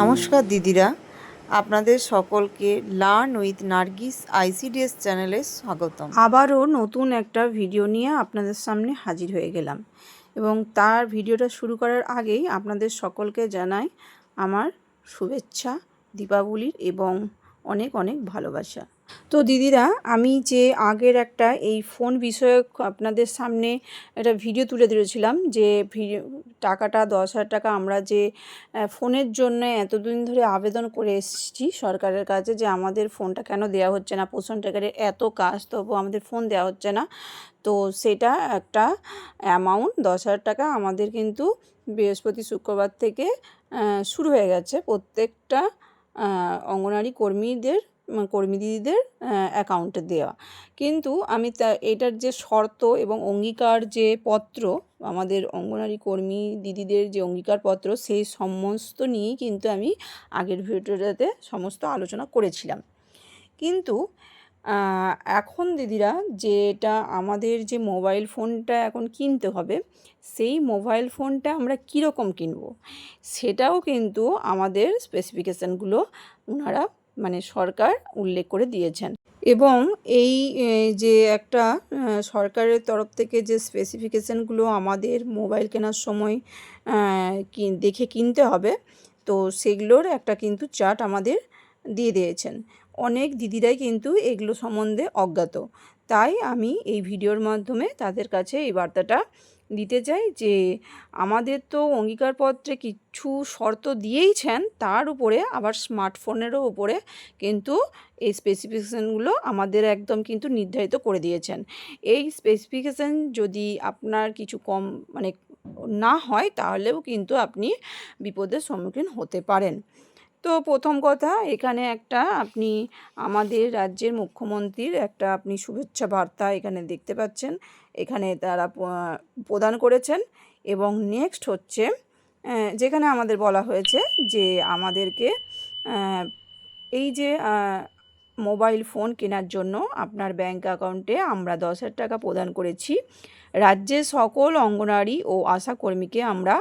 নমস্কার দিদিরা, আপনাদের সকলকে লার্ন উইথ নার্গিস আইসিডিএস চ্যানেলে স্বাগতম। আবারও নতুন একটা ভিডিও নিয়ে আপনাদের সামনে হাজির হয়ে গেলাম এবং তার ভিডিওটা শুরু করার আগেই আপনাদের সকলকে জানাই আমার শুভেচ্ছা, দীপাবলির এবং অনেক অনেক ভালোবাসা। তো দিদিরা, আমি যে আগের একটা এই ফোন বিষয়ক আপনাদের সামনে একটা ভিডিও তুলে ধরেছিলাম যে টাকাটা দশ হাজার টাকা আমরা যে ফোনের জন্য এতদিন ধরে আবেদন করে এসেছি সরকারের কাছে যে আমাদের ফোনটা কেন দেওয়া হচ্ছে না, পোষণ টাকারের এত কাজ তবু আমাদের ফোন দেওয়া হচ্ছে না। তো সেটা একটা অ্যামাউন্ট দশ হাজার টাকা আমাদের কিন্তু বৃহস্পতি, শুক্রবার থেকে শুরু হয়ে গেছে প্রত্যেকটা অঙ্গনারী কর্মীদের কর্মী দিদিদের অ্যাকাউন্টে দেওয়া। কিন্তু আমি তা, এটার যে শর্ত এবং অঙ্গীকার যে পত্র, আমাদের অঙ্গনারী কর্মী দিদিদের যে অঙ্গীকারপত্র সেই সমস্ত নিয়েই কিন্তু আমি আগের ভিডিওটাতে সমস্ত আলোচনা করেছিলাম। কিন্তু এখন দিদিরা যেটা আমাদের যে মোবাইল ফোনটা এখন কিনতে হবে, সেই মোবাইল ফোনটা আমরা কীরকম কিনবো? সেটাও কিন্তু আমাদের স্পেসিফিকেশানগুলো ওনারা মানে সরকার উল্লেখ করে দিয়েছেন। এবং এই যে একটা সরকারের তরফ থেকে যে স্পেসিফিকেশানগুলো আমাদের মোবাইল কেনার সময় দেখে কিনতে হবে, তো সেগুলোর একটা কিন্তু চার্ট আমাদের দিয়ে দিয়েছেন। অনেক দিদিরাই কিন্তু এগুলো সম্বন্ধে অজ্ঞাত। তাই আমি এই ভিডিওর মাধ্যমে তাদের কাছে এই বার্তাটা দিতে চাই যে আমাদের তো অঙ্গীকারপত্রে কিছু শর্ত দিয়েইছেন, তার উপরে আবার স্মার্টফোনেরও উপরে কিন্তু এই স্পেসিফিকেশানগুলো আমাদের একদম কিন্তু নির্ধারিত করে দিয়েছেন। এই স্পেসিফিকেশান যদি আপনার কিছু কম মানে না হয়, তাহলেও কিন্তু আপনি বিপদের সম্মুখীন হতে পারেন। তো প্রথম কথা, এখানে একটা আপনি আমাদের রাজ্যের মুখ্যমন্ত্রীর একটা আপনি শুভেচ্ছা বার্তা এখানে দেখতে পাচ্ছেন। এখানে তারা প্রদান করেছেন এবং নেক্সট হচ্ছে যেখানে আমাদের বলা হয়েছে যে আমাদেরকে এই যে মোবাইল ফোন কেনার জন্য আপনার ব্যাংক অ্যাকাউন্টে আমরা দশ হাজার টাকা প্রদান করেছি। রাজ্যের সকল অঙ্গনারী ও আশাকর্মীকে আমরা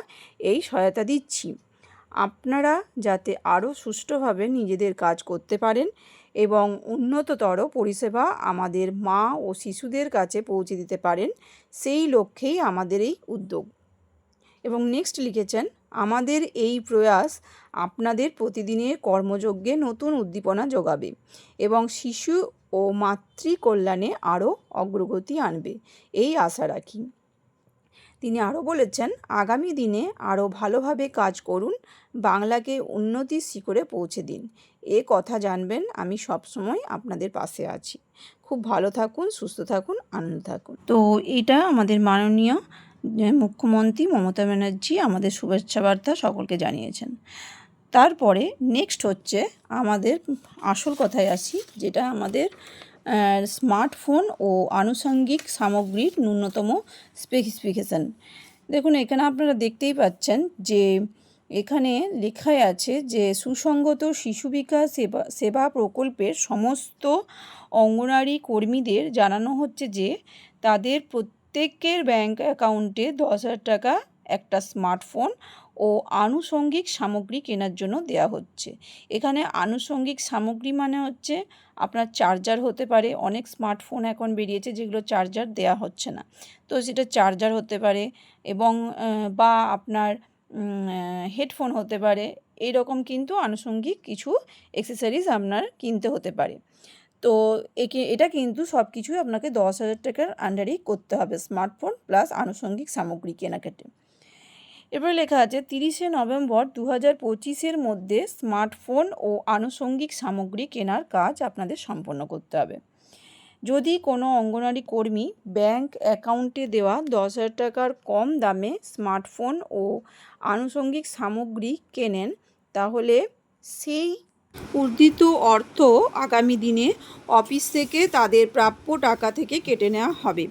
এই সহায়তা দিচ্ছি। আপনারা যাতে আরও সুষ্ঠুভাবে নিজেদের কাজ করতে পারেন এবং উন্নততর পরিষেবা আমাদের মা ও শিশুদের কাছে পৌঁছে দিতে পারেন, সেই লক্ষ্যেই আমাদের এই উদ্যোগ। এবং নেক্সট লিখেছেন, আমাদের এই প্রয়াস আপনাদের প্রতিদিনের কর্মযজ্ঞে নতুন উদ্দীপনা যোগাবে এবং শিশু ও মাতৃ কল্যাণে আরও অগ্রগতি আনবে। এই আশা রাখি। তিনি আরও বলেছেন, আগামী দিনে আরও ভালোভাবে কাজ করুন, বাংলাকে উন্নতির শিখরে পৌঁছে দিন। এ কথা জানবেন আমি সবসময় আপনাদের পাশে আছি। খুব ভালো থাকুন, সুস্থ থাকুন, আনন্দ থাকুন। তো এটা আমাদের মাননীয় মুখ্যমন্ত্রী মমতা ব্যানার্জি আমাদের শুভেচ্ছা বার্তা সকলকে জানিয়েছেন। তারপরে নেক্সট হচ্ছে আমাদের আসল কথায় আসি, যেটা আমাদের স্মার্টফোন ও আনুষঙ্গিক সামগ্রীর ন্যূনতম স্পেসিফিকেশান দেখুন, এখানে আপনারা দেখতেই পাচ্ছেন যে এখানে লেখায় আছে যে সুসংগত শিশু বিকাশ সেবা সেবা প্রকল্পের সমস্ত অঙ্গনারী কর্মীদের জানানো হচ্ছে যে তাদের প্রত্যেকের ব্যাংক অ্যাকাউন্টে দশ হাজার টাকা একটা স্মার্টফোন ও আনুষঙ্গিক সামগ্রী কেনার জন্য দেওয়া হচ্ছে। এখানে আনুষঙ্গিক সামগ্রী মানে হচ্ছে আপনার চার্জার হতে পারে, অনেক স্মার্টফোন এখন বেরিয়েছে যেগুলো চার্জার দেওয়া হচ্ছে না। তো সেটা চার্জার হতে পারে এবং বা আপনার হেডফোন হতে পারে এই রকম কিন্তু আনুষঙ্গিক কিছু অ্যাক্সেসরিজ আপনার কিনতে হতে পারে। তো একে, এটা কিন্তু সব কিছুই আপনাকে দশ হাজার টাকার আন্ডারেই করতে হবে, স্মার্টফোন প্লাস আনুষঙ্গিক সামগ্রী কেনাকাটি এরপরে লেখা আছে, তিরিশে নভেম্বর দু হাজার পঁচিশের মধ্যে স্মার্টফোন ও আনুষঙ্গিক সামগ্রী কেনার কাজ আপনাদের সম্পন্ন করতে হবে। যদি কোনো অঙ্গনারী কর্মী ব্যাংক অ্যাকাউন্টে দেওয়া দশ হাজার টাকার কম দামে স্মার্টফোন ও আনুষঙ্গিক সামগ্রী কেনেন, তাহলে সেই উর্দিত অর্থ আগামী দিনে অফিস থেকে তাদের প্রাপ্য টাকা থেকে কেটে নেওয়া হবে।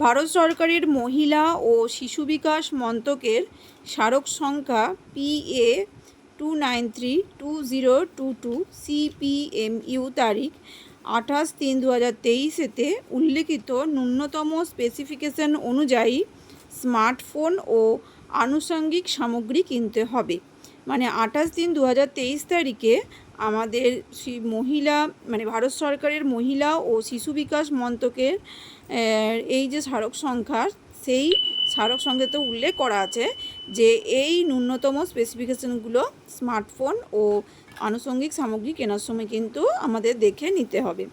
ভারত সরকারের মহিলা ও শিশু বিকাশ মন্ত্রকের স্মারক সংখ্যা PA two nine three two zero two two CPMU তারিখ আঠাশ তিন দু হাজার তেইশেতে উল্লেখিত ন্যূনতম স্পেসিফিকেশন অনুযায়ী স্মার্টফোন ও আনুষঙ্গিক সামগ্রী কিনতে হবে। মানে আঠাশ দিন দু হাজার তেইশ তারিখে আমাদের শ্রী মহিলা মানে ভারত সরকারের মহিলা ও শিশু বিকাশ মন্ত্রকের এই যে স্মারক সংখ্যা, সেই স্মারক সংখ্যাতে উল্লেখ করা আছে যে এই ন্যূনতম স্পেসিফিকেশনগুলো স্মার্টফোন ও আনুষঙ্গিক সামগ্রী কেনার সময় কিন্তু আমাদের দেখে নিতে হবে।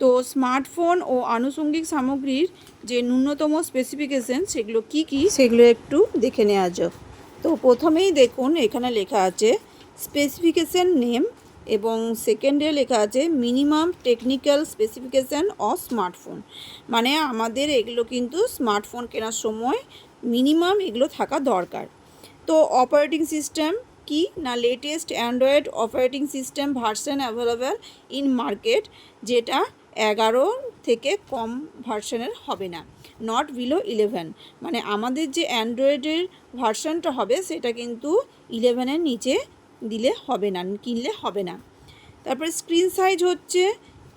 তো স্মার্টফোন ও আনুষঙ্গিক সামগ্রীর যে ন্যূনতম স্পেসিফিকেশন সেগুলো কি কি? সেগুলো একটু দেখে নেওয়া যাক। তো প্রথমেই দেখুন, এখানে লেখা আছে স্পেসিফিকেশন নেম এবং সেকেন্ডে লেখা আছে minimum technical specification of smartphone মানে আমাদের এগুলো কিন্তু স্মার্টফোন কেনার সময় মিনিমাম এগুলো থাকা দরকার। তো অপারেটিং সিস্টেম কি না latest Android operating system version available in market যেটা এগারো থেকে কম ভার্সনের হবে না নট বিলো ইলেভেন মানে আমাদের যে অ্যান্ড্রয়েডের ভার্সনটা হবে, সেটা কিন্তু ইলেভেনের নিচে দিলে হবে না, কিনলে হবে না। তারপরে স্ক্রিন সাইজ হচ্ছে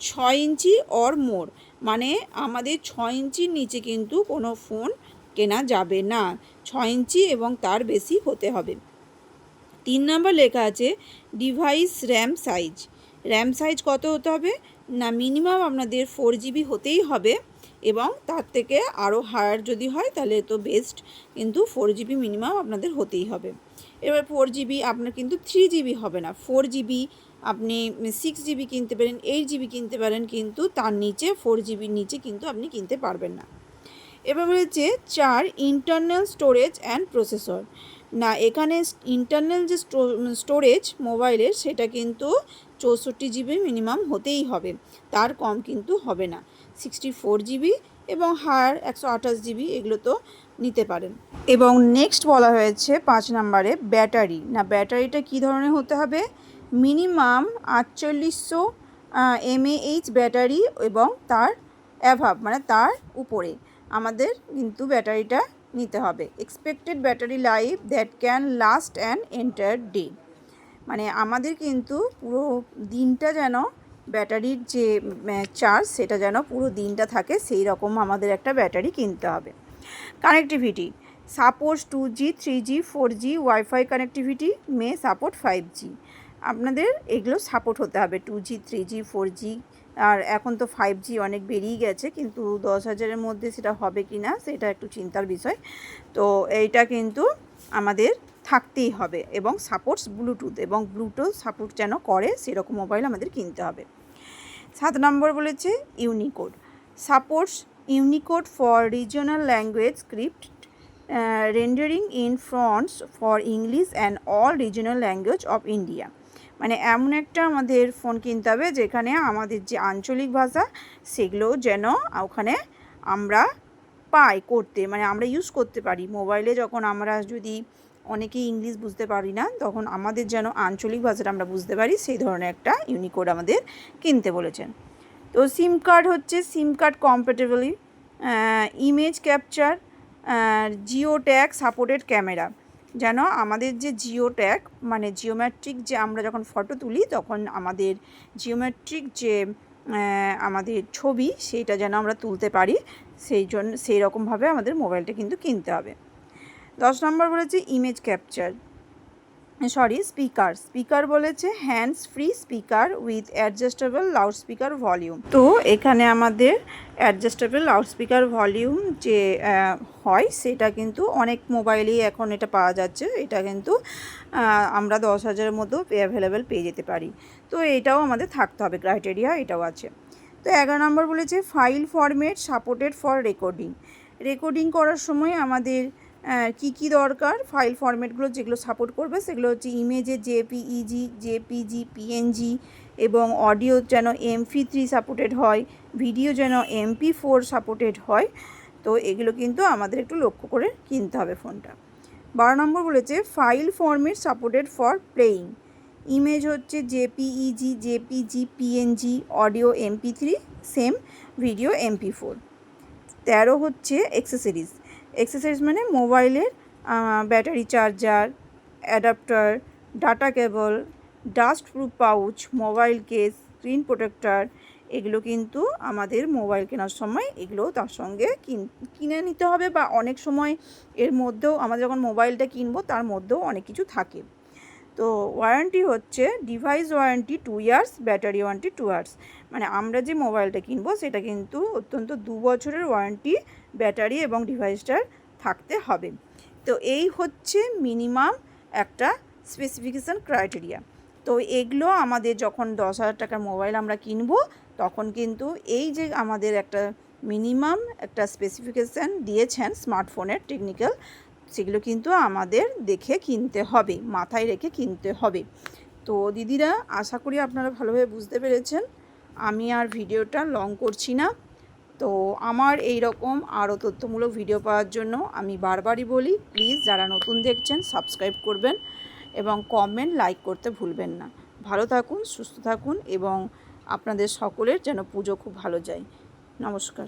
ছয় ইঞ্চি অর মোর মানে আমাদের ছয় ইঞ্চির নিচে কিন্তু কোনো ফোন কেনা যাবে না, ছয় ইঞ্চি এবং তার বেশি হতে হবে। তিন নম্বর লেখা আছে device RAM size RAM size কত হতে হবে? না মিনিমাম আপনাদের ফোর জিবি হতেই হবে। এবং তার থেকে আরও হায়ার যদি হয়, তাহলে তো বেস্ট কিন্তু ফোর জিবি মিনিমাম আপনাদের হতেই হবে। এবার ফোর জিবি আপনার কিন্তু থ্রি জিবি হবে না। ফোর জিবি আপনি সিক্স জিবি কিনতে পারেন এইট জিবি কিনতে পারেন, কিন্তু তার নিচে ফোর জিবির নিচে কিন্তু আপনি কিনতে পারবেন না। এবার রয়েছে চার ইন্টারনাল স্টোরেজ অ্যান্ড প্রসেসর না, এখানে ইন্টারনাল যে স্টোরেজ মোবাইলের সেটা কিন্তু চৌষট্টি জিবি মিনিমাম হতেই হবে। তার কম কিন্তু হবে না। সিক্সটি ফোর জিবি এবং হায়ার একশো আঠাশ জিবি এগুলো তো নিতে পারেন। এবং নেক্সট বলা হয়েছে পাঁচ নাম্বারে ব্যাটারি। না, ব্যাটারিটা কী ধরনের হতে হবে? মিনিমাম আটচল্লিশশো এমএএইচ ব্যাটারি এবং তার অ্যাভাব মানে তার উপরে আমাদের কিন্তু ব্যাটারিটা নিতে হবে। Expected battery life that can last an entire day মানে আমাদের কিন্তু পুরো দিনটা যেন ব্যাটারির যে চার্জ সেটা যেন পুরো দিনটা থাকে, সেই রকম আমাদের একটা ব্যাটারি কিনতে হবে। Connectivity support two G three G four G wifi connectivity may support five G আপনাদের এগুলো সাপোর্ট হতে হবে two G three G four G আর এখন তো ফাইভ জি অনেক বেরিয়ে গেছে, কিন্তু দশ হাজারের মধ্যে সেটা হবে কি না সেটা একটু চিন্তার বিষয়। তো এইটা কিন্তু আমাদের থাকতেই হবে এবং সাপোর্টস ব্লুটুথ এবং ব্লুটুথ সাপোর্ট যেন করে, সেরকম মোবাইল আমাদের কিনতে হবে। সাত নম্বর বলেছে Unicode supports Unicode for regional language script rendering in fronts for English and all regional language of India মানে এমন একটা আমাদের ফোন কিনতে হবে যেখানে আমাদের যে আঞ্চলিক ভাষা, সেগুলো যেন ওখানে আমরা পাই, করতে মানে আমরা ইউজ করতে পারি। মোবাইলে যখন আমরা যদি অনেকেই ইংলিশ বুঝতে পারি না, তখন আমাদের যেন আঞ্চলিক ভাষাটা আমরা বুঝতে পারি, সেই ধরনের একটা ইউনিকোড আমাদের কিনতে বলেছেন। তো সিম কার্ড হচ্ছে SIM card compatibly image capture geo tag supported camera যেন আমাদের যে জিও ট্যাগ মানে জিওমেট্রিক যে আমরা যখন ফটো তুলি, তখন আমাদের জিওমেট্রিক যে আমাদের ছবি, সেইটা যেন আমরা তুলতে পারি, সেই জন্য সেই রকমভাবে আমাদের মোবাইলটা কিন্তু কিনতে হবে। দশ নম্বর বলেছে image capture sorry speaker speaker বলেছে hands free speaker with adjustable loud speaker volume তো এখানে আমাদের অ্যাডজাস্টেবল লাউড স্পিকার ভলিউম যে হয়, সেটা কিন্তু অনেক মোবাইলেই এখন এটা পাওয়া যাচ্ছে। এটা কিন্তু আমরা দশ হাজারের মধ্যেও অ্যাভেলেবেল পেয়ে যেতে পারি। তো এটাও আমাদের থাকতে হবে ক্রাইটেরিয়া এটাও আছে। তো এগারো নম্বর বলেছে file format supported for recording recording করার সময় আমাদের কি কি দরকার? ফাইল ফরম্যাটগুলো যেগুলো সাপোর্ট করবে, সেগুলো হচ্ছে ইমেজে জেপিইজি জেপিজি পিএনজি এবং অডিও যেন এমপি থ্রি সাপোর্টেড হয় ভিডিও যেন এমপি ফোর সাপোর্টেড হয়। তো এগুলো কিন্তু আমাদের একটু লক্ষ্য করে কিনতে হবে ফোনটা। বারো নম্বর বলেছে file format supported for playing image হচ্ছে JPEG JPG PNG audio MP three same video MP four তেরো হচ্ছে এক্সেসরিজ এক্সেসরিজ মানে মোবাইলের battery charger, adapter, data cable, dust proof pouch, mobile case, screen protector, এগুলো কিন্তু আমাদের মোবাইল কেনার সময় এগুলো তার সঙ্গে কিনে নিতে হবে বা অনেক সময় এর মধ্যেও আমরা যখন মোবাইলটা কিনবো তার মধ্যেও অনেক কিছু থাকে। তো ওয়ারেন্টি হচ্ছে device warranty two years, battery warranty two years. মানে আমরা যে মোবাইলটা কিনবো সেটা কিন্তু অত্যন্ত দু বছরের ওয়ারেন্টি ব্যাটারি এবং ডিভাইসটার থাকতে হবে। তো এই হচ্ছে মিনিমাম একটা স্পেসিফিকেশান ক্রাইটেরিয়া তো এগুলো আমাদের যখন দশ হাজার টাকার মোবাইল আমরা কিনবো, তখন কিন্তু এই যে আমাদের একটা মিনিমাম একটা স্পেসিফিকেশান দিয়েছেন স্মার্টফোনের টেকনিক্যাল সেগুলো কিন্তু আমাদের দেখে কিনতে হবে, মাথায় রেখে কিনতে হবে। তো দিদিরা, আশা করি আপনারা ভালোভাবে বুঝতে পেরেছেন। আমি আর ভিডিওটা লং করছি না। তো আমার এই রকম আরও তথ্যমূলক ভিডিও পাওয়ার জন্য আমি বারবারই বলি প্লিজ যারা নতুন দেখছেন সাবস্ক্রাইব করবেন এবং কমেন্ট লাইক করতে ভুলবেন না। ভালো থাকুন, সুস্থ থাকুন এবং আপনাদের সকলের যেন পুজো খুব ভালো যায়। নমস্কার।